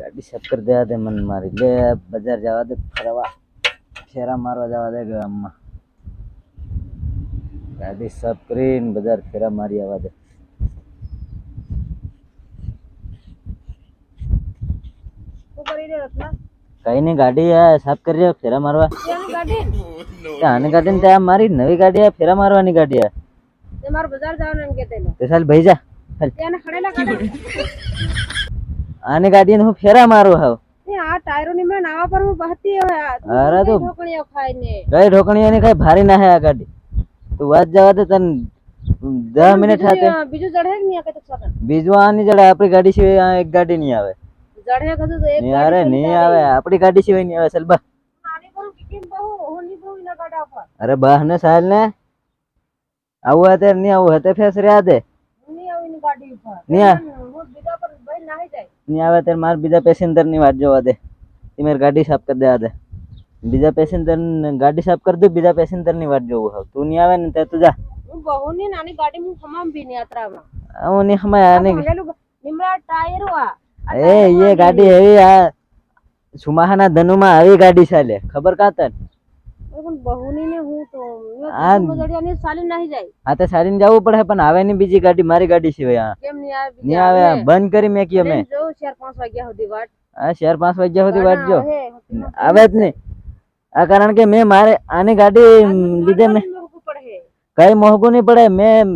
ગાડી સાફ કરી દેવા દે મને મારી. લે બજાર જવા દે ફરવા. ફેરા મારવા જવા દે ગામમાં. ગાડી સાફ કરીને બજાર ફેરા મારી આવવા દે. કઈ નઈ ગાડી સાફ કરી ફેરા મારવા. આને ગાડી ત્યાં મારી નવી ગાડી ફેરા મારવાની ગાડી બજાર જવાનું એમ સાલ ભાઈ જા હાલ. ત્યાંને ખડેલા ગાડી આની ગાડી હું ફેરા મારું હાવ. આ ટાયરો મેં નાવા પર હું બહતી હવે અરે તો- કઈ ભારી ના. હે આ ગાડી. તું વાત જવા દે તને. દસ મિનિટ બીજું, બીજું જડે નહીં આ જડે આપણી ગાડી સિવાય આ એક ગાડી નહીં આવે. જડે કદું તો એક અરે નહીં આવે આપણી ગાડી સિવાય નહીં આવે સલબા અરે બાહ ને સાહેલ ને. આવું હતે નહીં આવું હતે ફેસ રહ્યા દે. નહીં આવી ગાડી ઉપર. નહીં નાહી નહીં આવે ત્યારે મારે બીજા પેસેન્જરની વાત જોવા દે. એ મારી ગાડી સાફ કરી દેવા દે. બીજા પેસેન્જર ગાડી સાફ કરી દે બીજા પેસેન્જરની વાત જોવું હવે તું નહીં આવે ને ત્યાં તું જા. હું બહુ ની નાની ગાડી હું હમામ બી ની યાત્રામાં હું નહીં. હમાય આ ભણેલું નિમરા ટાયર આ. એ એ ગાડી એવી આ સુમાહાના ધનુમાં આવી ગાડી ચાલે ખબર કાતર પણ બહુની ને હું તો આ- સાલી નાહી જાય. આ તો સારીને જવું પડે પણ આવે બીજી ગાડી મારી ગાડી સિવાય આ કેમ નહીં આવે નહીં આવે બંધ કરી મેં કયો મેં જો વાગ્યા સુધી વાટ પાંચ વાગ્યા સુધી વાંચજો જો. આવે જ નહીં. આ કારણ કે મેં મારે આની ગાડી લીધે મેં કઈ મોંઘું નહીં પડે મેં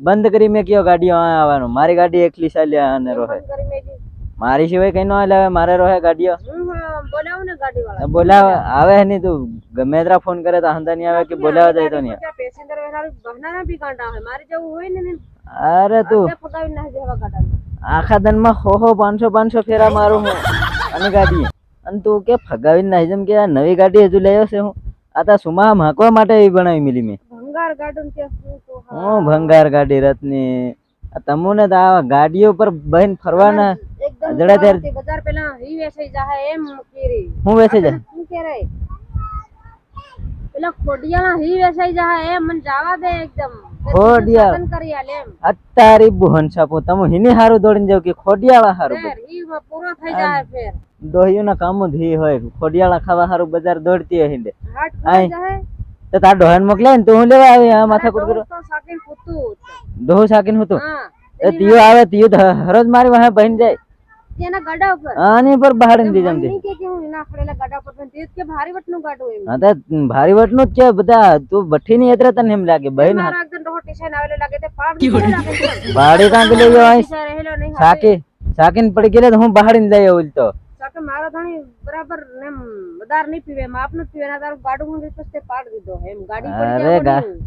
બંધ કરી મેં કયો ગાડીઓ આ આવવાનું. મારી ગાડી એકલી ચાલ્યા અને રોહે. કરી મેં કીધું, મારી સિવાય કઈ ન હાલે હવે મારે રોહે ગાડીઓ. હું ને ગાડી વાળા બોલાવ આવે નહીં તું. ગમે તરા ફોન કરે તો હંતા નહીં આવે કે બોલાવા જાય તો નહીં. પેસેન્જર વેરારું બહાના બી કાંટા હોય મારે જવું હોય ને ને અરે તું. ફગાવી દેવા ગાડામાં આખા દનમાં હો હો પાંચસો પાંચસો ફેરા મારું હું અને ગાડી. અને તું કે ફગાવી ના જેમ કે આ નવી ગાડી હજુ લઈ આવશે હું. આ તા સુમા હાંકવા માટે એવી બનાવી મિલી મેં. ભંગાર ગાડું કે હું ભંગાર ગાડી રત્ની. તમુને તો આ ગાડીઓ પર બહેન ફરવાના એકદમ જરા તેર- સવારથી બજાર પેલા હી વેસાઈ જાહે એમ કીરી. હું વેચી જાય શું કે રે પેલા ખોડિયાના હી વેસાઈ જાહે એમ મન જાવા દે એકદમ. ખોડિયા? સગન કરી આલે એમ. અત્યારે બુહન છાપો. તમે હિની હારું દોડીને જાવ કે ખોડિયાળા હારું હી પૂરો થઈ જાહે ફેર. ડોહીઓના કામ જ ઈ હોય. ખોડિયાળા ખાવા હારું બજાર દોડતી હિંડે. હાટ. ખોઈ જાહે? તો તાર ડોહન મોકલે ને તો હું લેવા આવી? આ માથા કુટ કરો સાકીન હતું. ડોહું સાકીને હું હા. એ આવે તિયો હરોજ મારી વાહે બહીન જાય. તેના ગાડા ઉપર. આની પર બહાર દી જમતી. કે કે હું એના ખડેલા ગાડા પર તે કે ભારી વટનું ગાડું એમ. હા તો ભારી વટનું જ છે બધા તું ભઠ્ઠી ની એતરે તને એમ લાગે બહીન મારા એકદમ ડોહો ટીશન આવેલો લાગે તે પાડ લાગે છે. ભાડી કાંક લઈ જાવ રહેલો નહીં સાકી સાકીને પડી ગયેલે તો હું બહાડીને લઈ આવું તો. સાકે મારો ધણી બરાબર એમ વધાર નહીં પીવે માપનું જ પીવે ના તારું ગાડું હું તે પાડ દીધો. એમ ગાડી પડી અરે જાય ગા- પડી.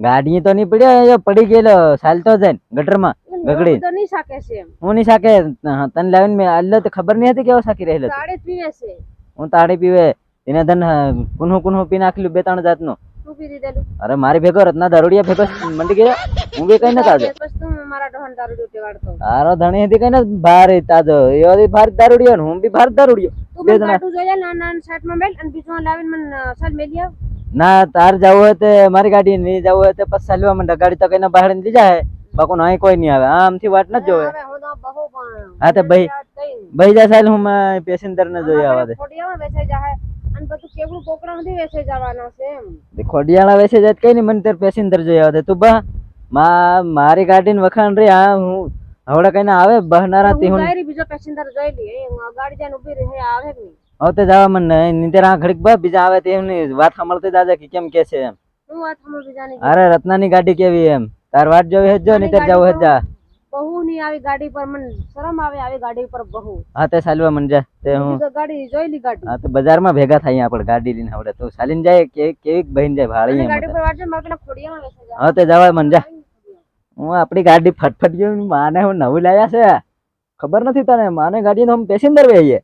ગાડી તો નહીં પડ્યો પડી ગયેલો ચાલતો જાય ગટરમાં. ગગડી. તો નહીં સાકે છે હું નહીં સાકે? તને લાવીને મેં આલ્યો તો ખબર નહીં હતી કેવો સાકી રહેલો તાડે પીવે છે. હું તાડે પીવે. એને ધન કુન્હું કુન્હું પી નાખેલું બે ત્રણ જાતનું. તું પી દીધેલું. અરે મારી ભેગો રત્ના દારૂડિયા ભેગો મંડી ગયો. હું બે કઈ ન પછી તું મારા ડોહન દારૂ ડૂટી વાળતો તારો ધણી હતી કઈ ન ભારે તાજો. એ હતી ભાર દારૂડિયો ને હું બી ભાર દારૂડિયો. તું બે મને તું જોયા ના ના નાના માં બેલ અને બીજો લાવીને મને સાલ મેલી આવ. ના તાર જવું હોય તે મારી ગાડી નહીં જવું હોય તે પછી ચાલવા માંડે. ગાડી તો કઈ બહાર લઈ જાય. બાકો અહીં કોઈ નહીં આવે. આમથી વાટ ન જોવે. હા તો ભાઈ ભાઈ જા સાહેબ હું પેસેન્જર ને જોઈ તે ખોડિયાળા વેસે જાય કઈ નહીં મને તાર પેસેન્જર જોઈ આવે તું બા મા મારી ગાડીને વખાણ રે આ હું હવડા કઈ આવે બહનારા તી હું બીજો પેસેન્જર જોઈ લી ગાડી જઈને ઊભી રહે આવે નહીં. હવે તે જવા મને નીતેર આ ઘડીક બા બીજા આવે તે એમની વાત સાંભળતી દાદા કે કેમ કે છે એમ. હું વાત સાંભળ બીજાની અરે રત્નાની ગાડી કેવી એમ? તાર વાટ જોવી હેજો નીતેર જાવ હજા બહુ ની આવી ગાડી પર મને શરમ આવે આવી ગાડી પર બહુ. હા તે ચાલવા મન જા તે હું ગાડી જોઈ લી ગાડી. હા તો બજારમાં ભેગા થાય આપણે ગાડી લઈને આવડે તો. સાલીન જાય કે કેવી બહેન જાય ભાળી ગાડી પર વાટશે મારે પેલા ખોડિયામાં વેચાઈ જાય હા તે જવા મન જા. હું આપણી ગાડી ફટફટ ગયું માને હું નવું લાયા છે. ખબર નથી તને માને ગાડી તો પેસેન્જર વેહીએ